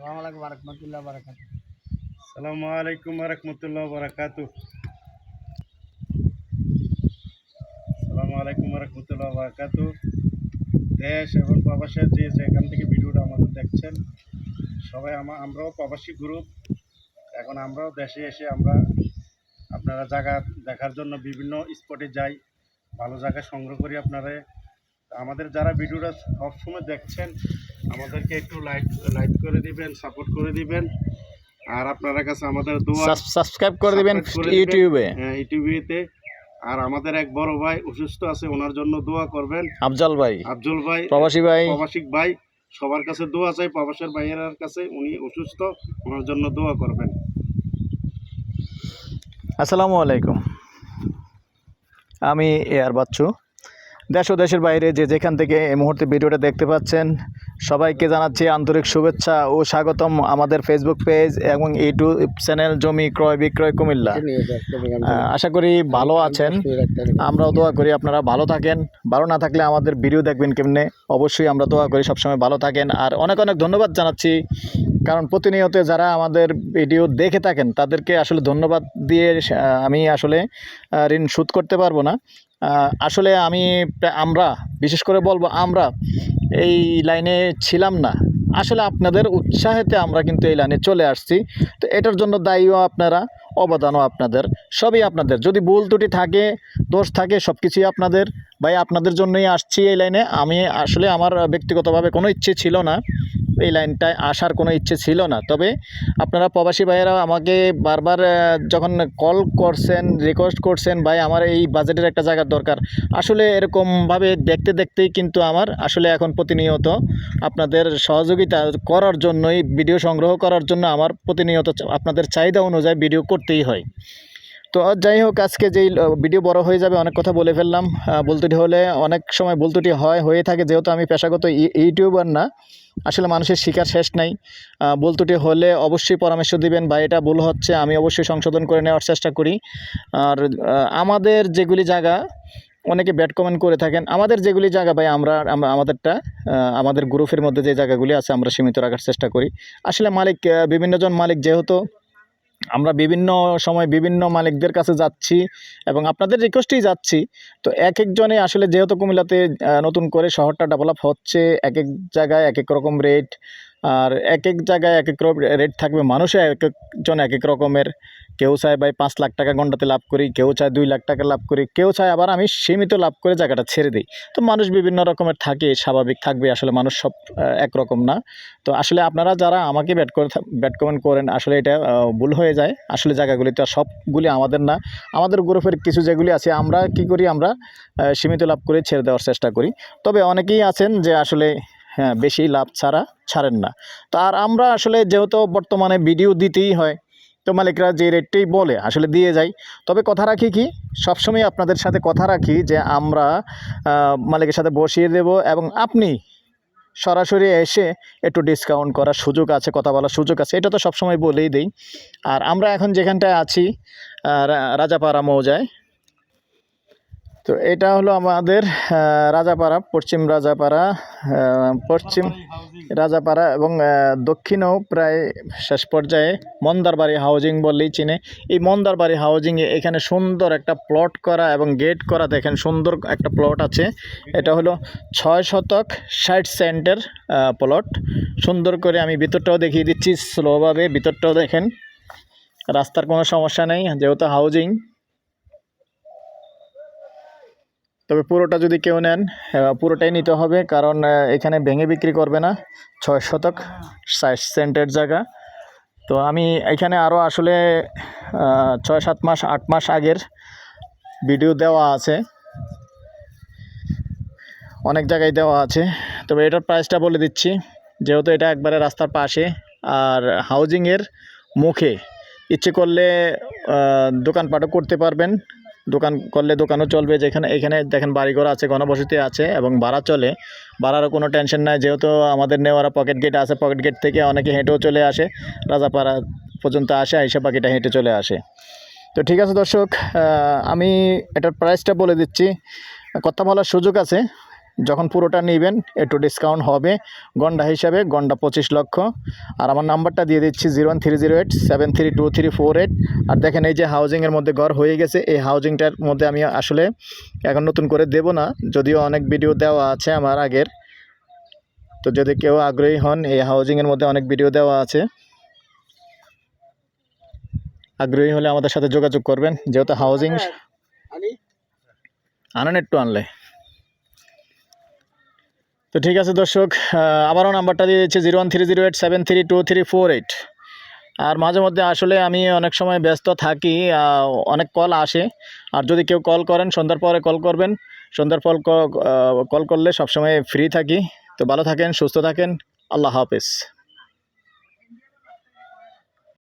সালাম আলাইকুম রহমতুল্লাহ বারাকাত সালামু আলাইকুম রহমতুল্লাহ বারাকাত সালামু আলাইকুম রহমতুল্লাহ বারাকাত দেশ এবং প্রবাসের যে যেখান থেকে ভিডিওটা আমাদের দেখছেন, সবাই আমা আমরাও প্রবাসী গ্রুপ এখন আমরাও দেশে এসে আমরা আপনারা জায়গা দেখার জন্য বিভিন্ন স্পটে যাই, ভালো জায়গা সংগ্রহ করি আপনারা। আমাদের যারা ভিডিওটা সবসময় দেখছেন আমাদেরকে একটু লাইক লাইক করে দিবেন সাপোর্ট করে দিবেন। আর আপনারা কাছে আমাদের দোয়া সাবস্ক্রাইব করে দিবেন। ইউটিউবে। হ্যাঁ, ইউটিউবেতে। আর আমাদের এক বড় ভাই অসুস্থ আছে ওনার জন্য দোয়া করবেন। আফজাল ভাই। আফজল ভাই প্রবাসী ভাই। প্রবাসিক ভাই সবার কাছে দোয়া চাই। প্রবাসের ভাইয়ের কাছে উনি অসুস্থ ওনার জন্য দোয়া করবেন। আসসালামু আলাইকুম। আমি এয়ার বাচ্চু। দেশ ও দেশের বাইরে যে যেখান থেকে এই মুহূর্তে ভিডিওটা দেখতে পাচ্ছেন সবাইকে জানাচ্ছি আন্তরিক শুভেচ্ছা ও স্বাগতম আমাদের ফেসবুক পেজ এবং ইউটিউব চ্যানেল জমি ক্রয় বিক্রয় কুমিল্লা। আশা করি ভালো আছেন। আমরাও দোয়া করি আপনারা ভালো থাকেন। ভালো না থাকলে আমাদের ভিডিও দেখবেন কেমনে? অবশ্যই আমরা দোয়া করি সবসময় ভালো থাকেন। আর অনেক অনেক ধন্যবাদ জানাচ্ছি। কারণ প্রতিনিয়ত যারা আমাদের ভিডিও দেখে থাকেন তাদেরকে আসলে ধন্যবাদ দিয়ে আমি আসলে ঋণ শোধ করতে পারব না। আসলে আমি আমরা বিশেষ করে বলব আমরা এই লাইনে ছিলাম না। আসলে আপনাদের উৎসাহেতে আমরা কিন্তু এই লাইনে চলে আসছি। তো এটার জন্য দায়ীও আপনারা, অবদানও আপনাদের, সবই আপনাদের। যদি ভুল ত্রুটি থাকে, দোষ থাকে সব কিছুই আপনাদের। ভাই, আপনাদের জন্যই আসছি এই লাইনে। আমি আসলে আমার ব্যক্তিগতভাবে কোনো ইচ্ছে ছিল না। এই লাইনটায় আসার কোনো ইচ্ছে ছিল না। তবে আপনারা প্রবাসী ভাইয়েরা আমাকে বারবার যখন কল করছেন রিকোয়েস্ট করছেন, ভাই, আমার এই বাজেটের একটা জায়গার দরকার। আসলে এরকমভাবে দেখতে দেখতেই কিন্তু আমার আসলে এখন প্রতিনিয়ত আপনাদের সহযোগিতা করার জন্যই ভিডিও সংগ্রহ করার জন্য আমার প্রতিনিয়ত আপনাদের চাহিদা অনুযায়ী ভিডিও করতেই হয়। তো যাই হোক আজকে যেই ভিডিও বড় হয়ে যাবে, অনেক কথা বলে ফেললাম। বলতুটি হলে অনেক সময় বলতুটি হয়, হয়ে থাকে, যেহেতু আমি পেশাগত ইউটিউবার না, আসলে মানুষের শিকার শেষ নাই। বলতুটি হলে অবশ্যই পরামর্শ দিবেন, বা এটা ভুল হচ্ছে, আমি অবশ্যই সংশোধন করে নেওয়ার চেষ্টা করি। আর আমাদের যেগুলি জায়গা, অনেকে ব্যাড কমেন্ট করে থাকেন, আমাদের যেগুলি জায়গা ভাই, আমরা আমাদেরটা আমাদের গ্রুপের মধ্যে যে জায়গাগুলি আছে, আমরা সীমিত রাখার চেষ্টা করি। আসলে মালিক বিভিন্নজন মালিক যেহেতু আমরা বিভিন্ন সময় বিভিন্ন মালিকদের কাছে যাচ্ছি এবং আপনাদের রিকোয়েস্টেই যাচ্ছি। তো এক একজনে আসলে যেহেতু কুমিল্লাতে নতুন করে শহরটা ডেভেলপ হচ্ছে, এক এক জায়গায় এক এক রকম রেট আর এক এক জায়গায় এক এক রেট থাকবে। মানুষে এক একজন এক এক রকমের। কেউ চায় ভাই পাঁচ লাখ টাকা ঘন্টাতে লাভ করি, কেউ চায় দুই লাখ টাকা লাভ করি, কেউ চায় আবার আমি সীমিত লাভ করে জায়গাটা ছেড়ে দিই। তো মানুষ বিভিন্ন রকমের থাকে, স্বাভাবিক থাকবে, আসলে মানুষ সব একরকম না। তো আসলে আপনারা যারা আমাকে ব্যাট করে ব্যাট কমেন্ট করেন, আসলে এটা ভুল হয়ে যায়। আসলে জায়গাগুলি তো সবগুলি আমাদের না। আমাদের গ্রুপের কিছু যেগুলি আছে, আমরা কি করি আমরা সীমিত লাভ করে ছেড়ে দেওয়ার চেষ্টা করি। তবে অনেকেই আছেন যে আসলে হ্যাঁ বেশি লাভ ছাড়া ছাড়েন না। তো আর আমরা আসলে যেহেতু বর্তমানে ভিডিও দিতেই হয়, তো মালিকরা যে রেটটাই বলে আসলে দিয়ে যাই। তবে কথা রাখি কি, সবসময় আপনাদের সাথে কথা রাখি যে আমরা মালিকের সাথে বসিয়ে দেব এবং আপনি সরাসরি এসে একটু ডিসকাউন্ট করার সুযোগ আছে, কথা বলার সুযোগ আছে, এটা তো সবসময় বলেই দিই। আর আমরা এখন যেখানটায় আছি রাজাপাড়া মৌজায় তো এটা হলো আমাদের রাজাপাড়া, পশ্চিম রাজাপাড়া পশ্চিম রাজাপাড়া এবং দক্ষিণেও প্রায় শেষ পর্যায়ে মন্দারবাড়ি হাউজিং বললেই চিনে। এই মন্দারবাড়ি হাউজিংয়ে এখানে সুন্দর একটা প্লট করা এবং গেট করা দেখেন সুন্দর একটা প্লট আছে। এটা হলো ছয় শতক ষাট সেন্টের প্লট। সুন্দর করে আমি ভিতরটাও দেখিয়ে দিচ্ছি স্লোভাবে ভিতরটাও দেখেন। রাস্তার কোনো সমস্যা নেই, যেহেতু হাউজিং। তবে পুরোটা যদি কেউ নেন পুরোটাই নিতে হবে, কারণ এখানে ভেঙে বিক্রি করবে না, ছয় শতক ষাট সেন্টের জায়গা। তো আমি এখানে আরও আসলে ছয় সাত মাস, আট মাস আগের ভিডিও দেওয়া আছে। অনেক জায়গায় দেওয়া আছে। তবে এটার প্রাইসটা বলে দিচ্ছি, যেহেতু এটা একবারে রাস্তার পাশে, আর হাউজিংয়ের মুখে ইচ্ছে করলে দোকানপাটও করতে পারবেন। দোকান করলে দোকানও চলবে যেখানে, এখানে দেখেন বাড়িঘর আছে, ঘনবসতি আছে এবং ভাড়া চলে। ভাড়ারও কোনো টেনশন নাই, যেহেতু আমাদের নেওয়ারা পকেট গেট আছে পকেট গেট থেকে অনেকে হেঁটেও চলে আসে। রাজাপাড়া পর্যন্ত আসে, আইসা পাখিটা হেঁটে চলে আসে। তো ঠিক আছে দর্শক আমি এটার প্রাইসটা বলে দিচ্ছি। কথা বলার সুযোগ আছে যখন পুরোটা নেবেন একটু ডিসকাউন্ট হবে। গন্ডা হিসাবে গন্ডা পঁচিশ লক্ষ। আর আমার নাম্বারটা দিয়ে দিচ্ছি zero one three zero eight seven three two three four eight আর দেখেন এই যে হাউজিংয়ের মধ্যে ঘর হয়ে গেছে। এই হাউজিংটার মধ্যে আমি আসলে এখন নতুন করে দেব না। যদিও অনেক ভিডিও দেওয়া আছে আমার আগের। তো যদি কেউ আগ্রহী হন এই হাউজিংয়ের মধ্যে অনেক ভিডিও দেওয়া আছে। আগ্রহী হলে আমাদের সাথে যোগাযোগ করবেন। যেহেতু হাউজিং আনেন একটু আনলে। তো ঠিক আছে দর্শক আবারও নাম্বারটা দিয়ে দিচ্ছি zero one three zero eight seven three two three four eight. আর মাঝে মধ্যে আসলে আমি অনেক সময় ব্যস্ত থাকি অনেক কল আসে। আর যদি কেউ কল করেন, সন্ধ্যার পরে কল করবেন। সন্ধ্যার পর কল করলে সবসময় ফ্রি থাকি। তো ভালো থাকেন, সুস্থ থাকেন। আল্লাহ হাফেজ।